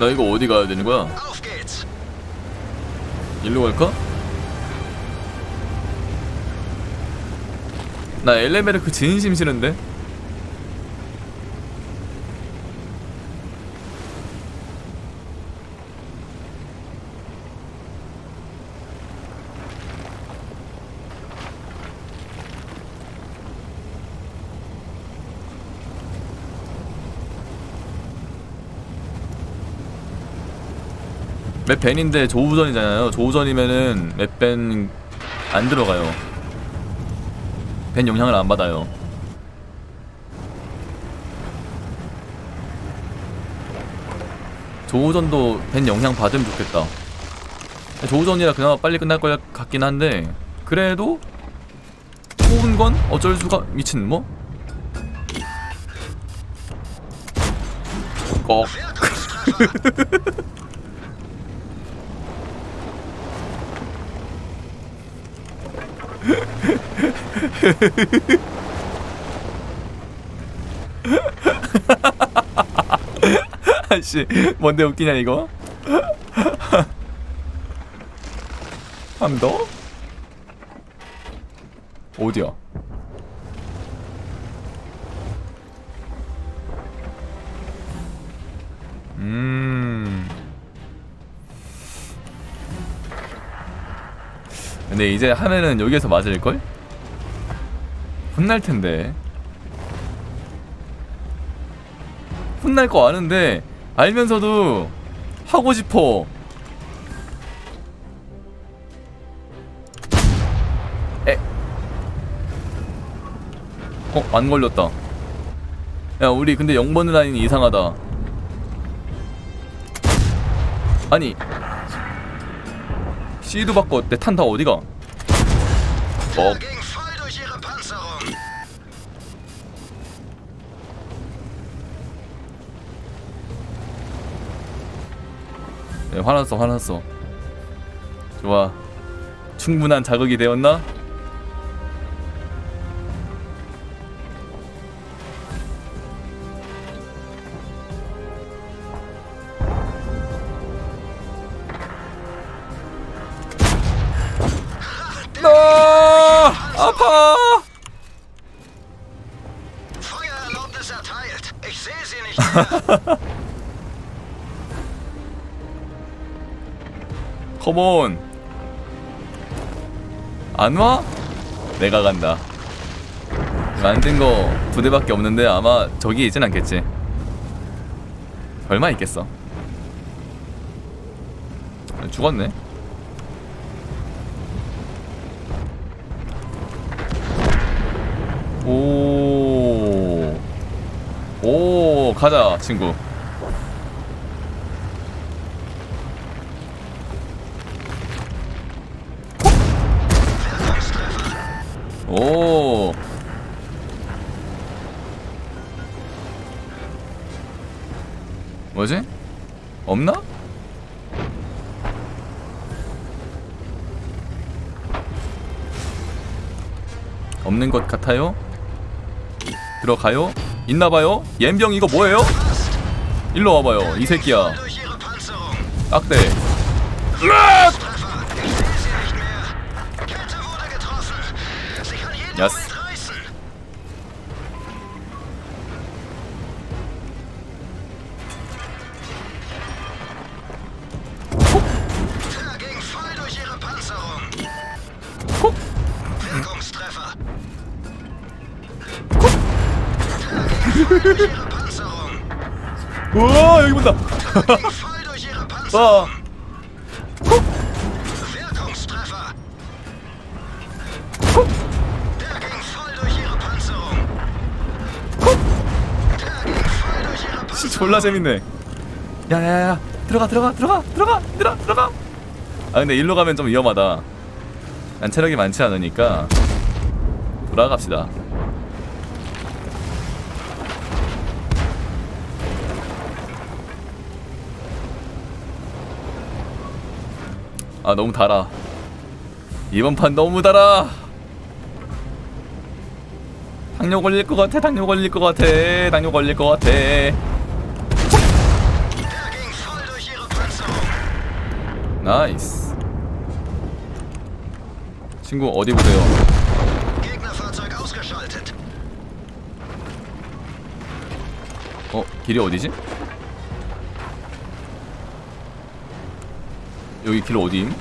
나 이거 어디 가야 되는 거야? 일로 갈까? 나 엘레베르크 진심 싫은데? 맵벤인데 조우전이잖아요. 조우전이면은 맵벤 안 들어가요. 벤 영향을 안 받아요. 조우전도 벤 영향 받으면 좋겠다. 조우전이라 그나마 빨리 끝날 것 같긴 한데 그래도 뽑은 건 어쩔 수가 미친 뭐? 꼭 아씨 뭔데 웃기냐 이거? 한 더? 어디야? 음. 근데 이제 하면은 여기에서 맞을걸? 혼날 텐데. 혼날 거 아는데 알면서도 하고 싶어. 에. 어, 안 걸렸다. 야, 우리 근데 0번 라인이 이상하다. 아니. C도 바꿔 내탄다 어디가? 어! 네, 화났어, 화났어. 좋아. 충분한 자극이 되었나? 나 컴온. 안 와? 내가 간다. 만든 거 부대밖에 없는데 아마 저기 있진 않겠지. 얼마 있겠어? 죽었네. 오. 오, 가자, 친구. 오. 뭐지? 없나? 없는 것 같아요? 들어가요? 있나봐요? 옌병 이거 뭐예요? 일로 와봐요 이 새끼야! 딱대! Ich Panzerung! 우와 여기 본다! 와 졸라 재밌네. 야야야 들어가 들어가 들어가 들어가 들어 들어가. 아 근데 일로 가면 좀 위험하다. 난 체력이 많지 않으니까 돌아갑시다. 아 너무 달아. 이번 판 너무 달아. 당뇨 걸릴 것 같아. 당뇨 걸릴 것 같아. 당뇨 걸릴 것 같아. 나이스 친구 어디 보세요. 어 길이 어디지? 여기 길 어디임?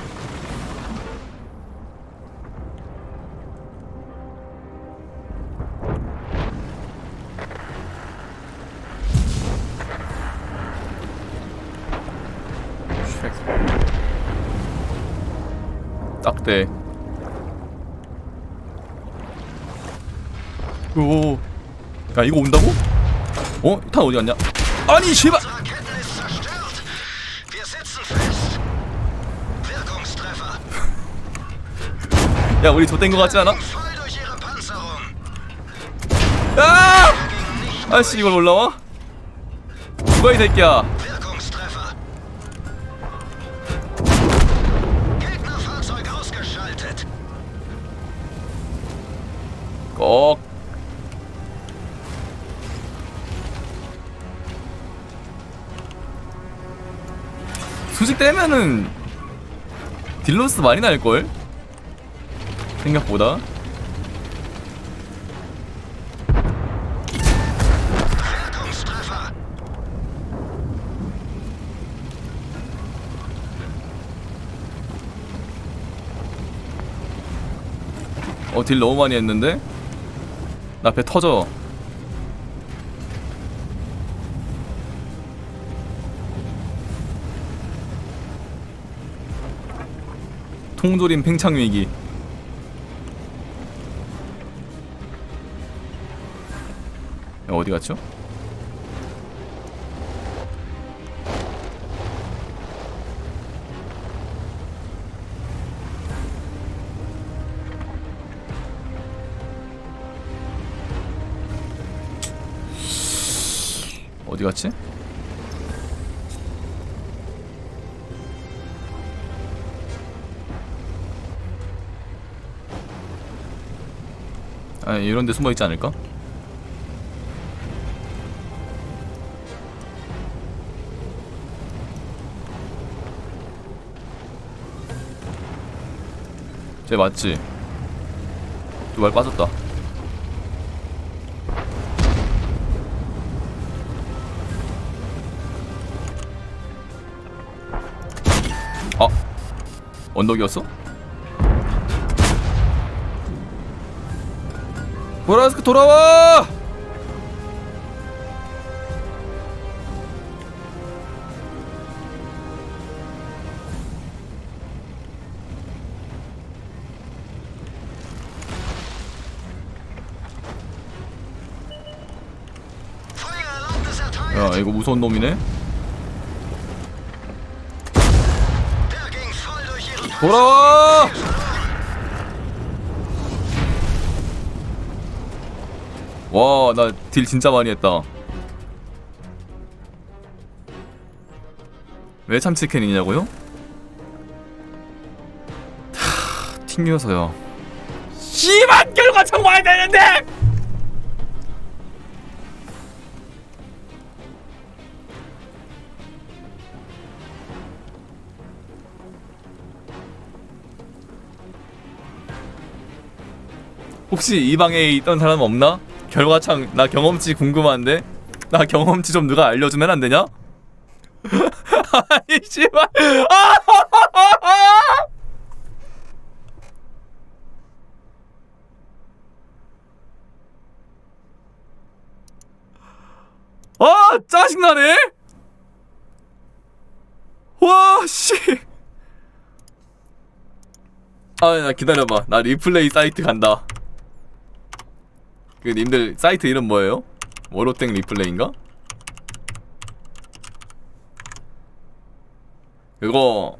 딱대 오. 야 이거 온다고? 어? 탄 어디 갔냐? 아니 씨발. 야 우리 좆된 거 같지 않아? 아! 아씨 이걸 올라와? 누가 이 새끼야 꼭 수직 떼면은 딜로스 많이 날걸? 생각보다. 어 딜 너무 많이 했는데? 나 배 터져 통조림 팽창 위기 야, 어디 갔죠? 어디 갔지? 아 이런 데 숨어 있지 않을까? 쟤 맞지? 두발 빠졌다 언덕이었어? 보라스크 돌아와! 야 이거 무서운 놈이네 돌아와! 와, 나 딜 진짜 많이 했다. 왜 참치캔이냐고요? 타, 튕겨서요. 씨발 결과청 와야 되는데! 혹시 이 방에 있던 사람 없나? 결과창 나 경험치 궁금한데? 나 경험치 좀 누가 알려주면 안 되냐? 아이 씨발. 아 짜증나네? 와씨. 아나 기다려봐. 나 리플레이 사이트 간다 그 님들 사이트 이름 뭐예요? 워로땡 리플레이인가? 그거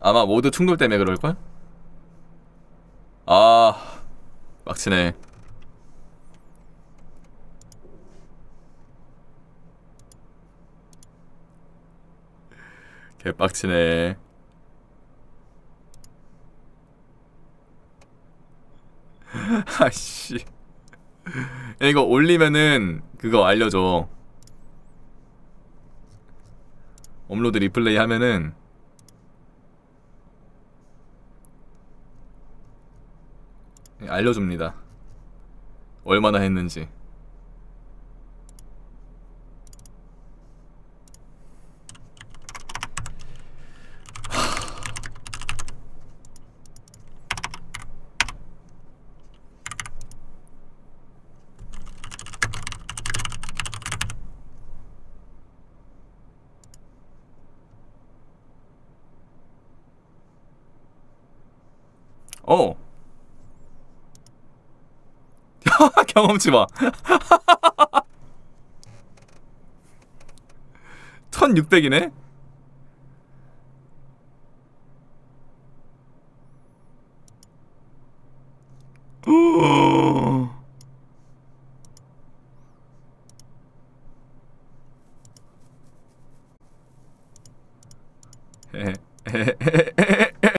아마 모드 충돌 때문에 그럴걸? 아 빡치네 개빡치네 아씨 야, 이거 올리면은 그거 알려줘 업로드 리플레이 하면은 알려줍니다. 얼마나 했는지. 어. 경험치 봐. 1600이네?